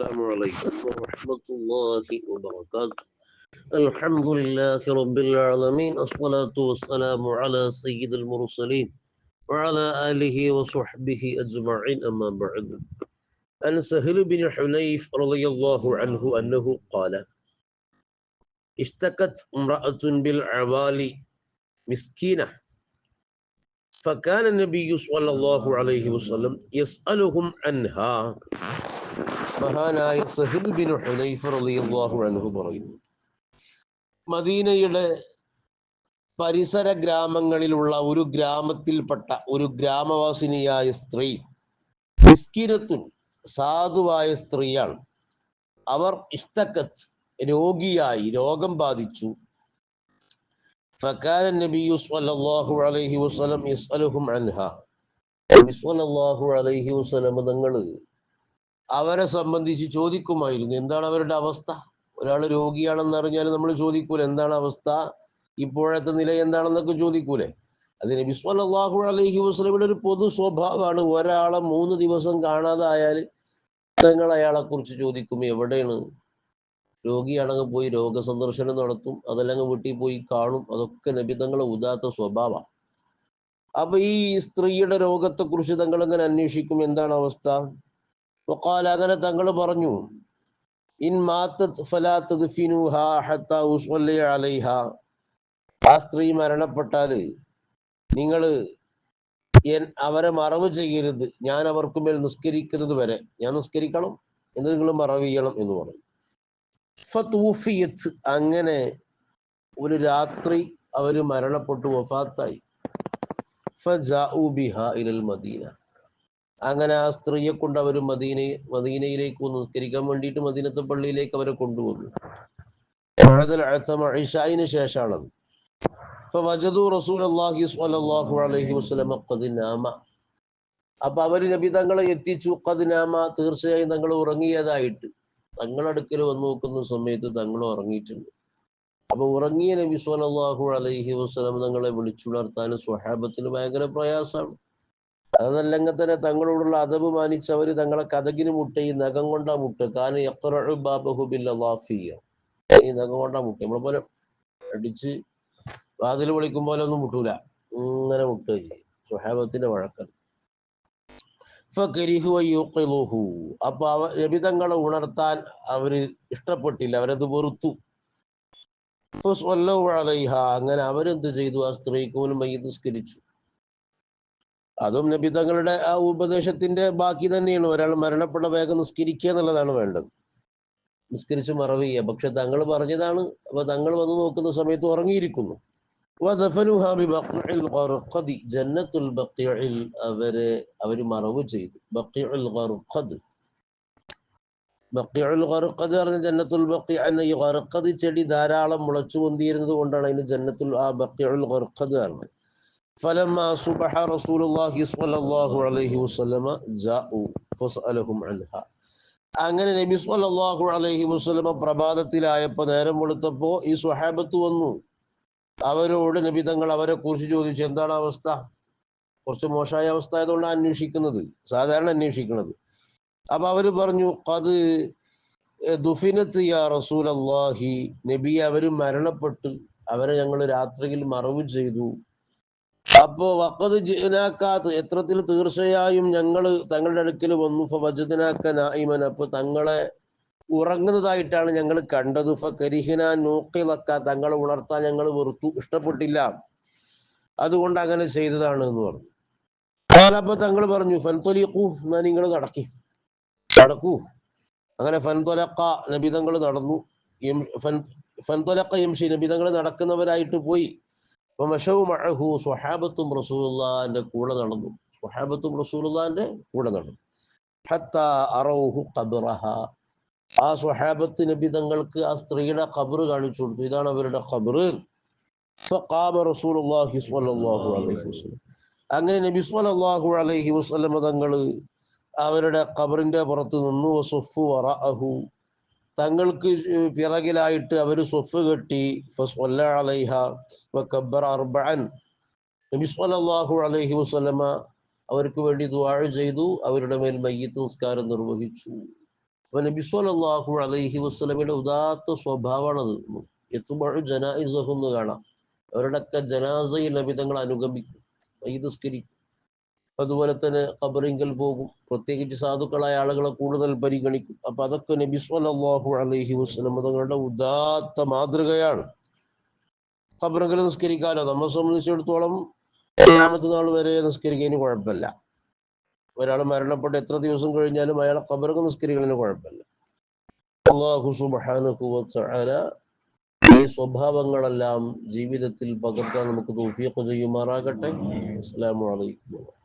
السلام عليكم ورحمة الله وبركاته. الحمد لله رب العالمين الصلاة والسلام على سيد المرسلين وعلى آله وصحبه أجمعين أما بعد. عن سهل بن حنيف رضي الله عنه أنه قال اشتكت امرأة بالعوالي مسكينة فكان النبي صلى الله عليه وسلم يسألهم عنها മഹാനായ സഹിൽ ബിൻ ഹുനൈഫ് റളിയല്ലാഹു അൻഹു പറയുന്നു മദീനയുടെ പരിസര ഗ്രാമങ്ങളിലുള്ള ഒരു ഗ്രാമത്തിൽപ്പെട്ട ഒരു ഗ്രാമവാസിനിയായ സ്ത്രീ മിസ്കിരത്തുൻ സാധുവായ സ്ത്രീയാണ് അവർ ഇഷ്ടക്കത്ത് രോഗിയായി രോഗം ബാധിച്ചു فكان النبي صلى الله عليه وسلم يسألهم عنها നബി സ്വല്ലല്ലാഹു അലൈഹി വസല്ലം തങ്ങൾ അവരെ സംബന്ധിച്ച് ചോദിക്കുമായിരുന്നു. എന്താണ് അവരുടെ അവസ്ഥ? ഒരാൾ രോഗിയാണെന്ന് അറിഞ്ഞാൽ നമ്മൾ ചോദിക്കൂലെ എന്താണ് അവസ്ഥ? ഇപ്പോഴത്തെ നില എന്താണെന്നൊക്കെ ചോദിക്കൂലെ? അതിന് നബി സ്വല്ലല്ലാഹു അലൈഹി വസല്ലമയുടെ ഒരു പൊതു സ്വഭാവമാണ്. ഒരാളെ മൂന്ന് ദിവസം കാണാതായാൽ തങ്ങൾ അയാളെ കുറിച്ച് ചോദിക്കും എവിടെയാണ്? രോഗിയാണെങ്കിൽ പോയി രോഗസന്ദർശനം നടത്തും അതല്ലെങ്കിൽ വീട്ടിൽ പോയി കാണും. അതൊക്കെ നബി തങ്ങളെ ഉദാത്ത സ്വഭാവമാണ്. അപ്പൊ ഈ സ്ത്രീയുടെ രോഗത്തെക്കുറിച്ച് തങ്ങൾ എങ്ങനെ അന്വേഷിക്കും? എന്താണ് അവസ്ഥ? വഖാല അങ്ങനെ തങ്ങൾ പറഞ്ഞു ഇൻ അലൈഹ. ആ സ്ത്രീ മരണപ്പെട്ടാൽ നിങ്ങൾ അവരെ മറവ് ചെയ്യരുത്. ഞാൻ അവർക്ക് മേൽ നിസ്കരിക്കുന്നത് വരെ. ഞാൻ നിസ്കരിക്കണം എന്നിട്ട് നിങ്ങൾ മറവ് ചെയ്യണം എന്ന് പറഞ്ഞു. ഫതൂഫിയത്ത് അങ്ങനെ ഒരു രാത്രി അവർ മരണപ്പെട്ടു വഫാത്തായി. ഫജാഉ ബിഹാ ഇലൽ മദീന. അങ്ങനെ ആ സ്ത്രീയെ കൊണ്ട് അവർ മദീന മദീനയിലേക്ക് നിസ്കരിക്കാൻ വേണ്ടിയിട്ട് മദീനത്തെ പള്ളിയിലേക്ക് അവരെ കൊണ്ടുവന്നു. ഇഷായിന് ശേഷമാണത് അപ്പൊ അവർ നബി തങ്ങളെ എത്തിച്ചു കദിനാമ നാമ. തീർച്ചയായും തങ്ങൾ ഉറങ്ങിയതായിട്ട്. തങ്ങളടുക്കൽ വന്നു നോക്കുന്ന സമയത്ത് തങ്ങൾ ഉറങ്ങിയിട്ടുണ്ട്. അപ്പൊ ഉറങ്ങിയ നബി സ്വല്ലല്ലാഹു അലൈഹി വസല്ലം തങ്ങളെ വിളിച്ചുണർത്താൻ സ്വഹാബത്തിന് ഭയങ്കര പ്രയാസമാണ്. അതല്ലെങ്കിൽ തന്നെ തങ്ങളോടുള്ള അതവ് മാനിച്ച് അവർ തങ്ങളെ കഥകിന് മുട്ട ഈ നഖം കൊണ്ടാ മുട്ട. കാരണം ഈ നഖം കൊണ്ടാ മുട്ട. നമ്മളെ പോലെ അടിച്ച് വാതിൽ വിളിക്കും പോലെ ഒന്നും മുട്ടൂല. ഇങ്ങനെ മുട്ട സ്വഹാബത്തിന്റെ വഴക്കത്. അപ്പൊ അവ രബിതങ്ങളെ ഉണർത്താൻ അവർ ഇഷ്ടപ്പെട്ടില്ല. അവരത് വെറുത്തു. അങ്ങനെ അവരെന്ത് ചെയ്തു? ആ സ്ത്രീക്ക് പോലും മയ്യസ്കരിച്ചു അതും നബി തങ്ങളുടെ ആ ഉപദേശത്തിന്റെ ബാക്കി തന്നെയാണ്. ഒരാൾ മരണപ്പെട്ട വേഗം നിസ്കരിക്കുക എന്നുള്ളതാണ് വേണ്ടത്. നിസ്കരിച്ച് മറവ് ചെയ്യുക. പക്ഷെ തങ്ങൾ പറഞ്ഞതാണ് അപ്പൊ തങ്ങൾ വന്ന് നോക്കുന്ന സമയത്ത് ഉറങ്ങിയിരിക്കുന്നു. ജന്നത്തുൽ ബക്കിയിൽ അവരെ അവർ മറവ് ചെയ്തു. ബക്കിയുൽ പറഞ്ഞ ജന്നത്തുൽ ബക്കി ഈ ഗർഖദ് ചെടി ധാരാളം മുളച്ചു പൊന്തിയിരുന്നത് കൊണ്ടാണ് അതിന് ജന്നത്തുൽ ആ ബക്കിയുൽ ഗർഖദ് പറഞ്ഞത്. فلما صبح رسول الله صلى الله عليه وسلم جاءوا فسألهم عنها അങ്ങനെ നബി സല്ലല്ലാഹു അലൈഹി വസല്ലമ പ്രഭാതത്തിലായപ്പോ നേരം വെളുത്തപ്പോ ഈ സ്വഹാബത്ത് വന്നു അവരോട് നബി തങ്ങൾ അവരെ കുറിച്ച് ചോദിച്ചു എന്താണ് അവസ്ഥ കുറച്ച് മോശമായ അവസ്ഥ ആയതുകൊണ്ടാണ് അന്വേഷിക്കുന്നത് സാധാരണ അന്വേഷിക്കുന്നത് അപ്പൊ അവര് പറഞ്ഞു അത് ദുഫിനത്ത് യാ റസൂൽ അള്ളാഹി നബി അവര് മരണപ്പെട്ടു അവരെ ഞങ്ങൾ രാത്രിയിൽ മറവ് ചെയ്തു അപ്പോ വക്കത് ജിനാക്കാത്ത് എത്രത്തിൽ തീർച്ചയായും ഞങ്ങൾ തങ്ങളുടെ അടുക്കൽ വന്നു. ഫജദിനാക്ക നായിമൻ. അപ്പൊ തങ്ങളെ ഉറങ്ങുന്നതായിട്ടാണ് ഞങ്ങൾ കണ്ടത്. ഫകരിഹിന നോക്കിലക്ക തങ്ങളെ ഉണർത്താൻ ഞങ്ങൾ വെറുത്തു. ഇഷ്ടപ്പെട്ടില്ല. അതുകൊണ്ട് അങ്ങനെ ചെയ്തതാണ് എന്ന് പറഞ്ഞു. അപ്പൊ തങ്ങൾ പറഞ്ഞു ഫൻതൊലിക്കൂ എന്നാ നിങ്ങൾ നടക്കി. നടക്കൂ. അങ്ങനെ ഫൻതൊലക്ക നബിതങ്ങൾ നടന്നു. ഫൻതൊലക്ക എംഷി നബിതങ്ങൾ നടക്കുന്നവരായിട്ട് പോയി. മഷവുമഴഹു സ്വഹാബത്തും റസൂലുള്ളാന്റെ കൂടെ നടന്നു. സ്വഹാബത്തും റസൂലുള്ളാന്റെ കൂടെ നടന്നു. ഹത്ത അറൗഹു ഖബറഹ. ആ സ്വഹാബത്ത് നബി തങ്ങൾക്ക് ആ സ്ത്രീയുടെ ഖബർ കാണിച്ചു കൊടുത്തു. ഇതാണ് അവരുടെ ഖബർ അങ്ങനെ നബി സ്വല്ലല്ലാഹു അലൈഹി വസല്ലം തങ്ങൾ അവരുടെ ഖബറിന്റെ പുറത്ത് നിന്നു. വസഫു വറഅഹു. തങ്ങൾക്ക് പിറകിലായിട്ട് അവർ സ്വഫ് കെട്ടി അലൈഹ നബി അലൈഹി വസല്ലമ അവർക്ക് വേണ്ടി ദുആ ചെയ്തു അവരുടെ മേൽ മയ്യത്ത് നിസ്കാരം നിർവഹിച്ചു. അപ്പൊ നബി സ്വല്ലല്ലാഹു അലൈഹി വസ്ലമിയുടെ ഉദാത്ത സ്വഭാവമാണത്. എത്തുമ്പോഴും ജനായിസഹു എന്ന് കാണാം. അവരുടെയൊക്കെ ജനാസയിൽ നബി തങ്ങൾ അനുഗമിക്കും ഈദസ്കരിക്കും അതുപോലെ തന്നെ ഖബറിങ്കൽ പോകും. പ്രത്യേകിച്ച് സാധുക്കളായ ആളുകളെ കൂടുതൽ പരിഗണിക്കും. അപ്പൊ അതൊക്കെ നബി സ്വല്ലല്ലാഹു അലഹി വസ്ലം തങ്ങളുടെ ഉദാത്ത മാതൃകയാണ്. ഖബറിങ്കൽ നിസ്കരിക്കാലോ നമ്മെ സംബന്ധിച്ചിടത്തോളം ഏഴാമത്തെ നാൾ വരെ നിസ്കരിക്കുന്നതിന് കുഴപ്പമില്ല. ഒരാൾ മരണപ്പെട്ട് എത്ര ദിവസം കഴിഞ്ഞാലും അയാളെ ഖബറൊക്കെ നിസ്കരിക്കുന്നതിന് കുഴപ്പമില്ല. ഈ സ്വഭാവങ്ങളെല്ലാം ജീവിതത്തിൽ പകർത്താൻ നമുക്ക് തോഫിയൊക്കെ ചെയ്യുമാറാകട്ടെ. അസ്സാം അലൈക്കും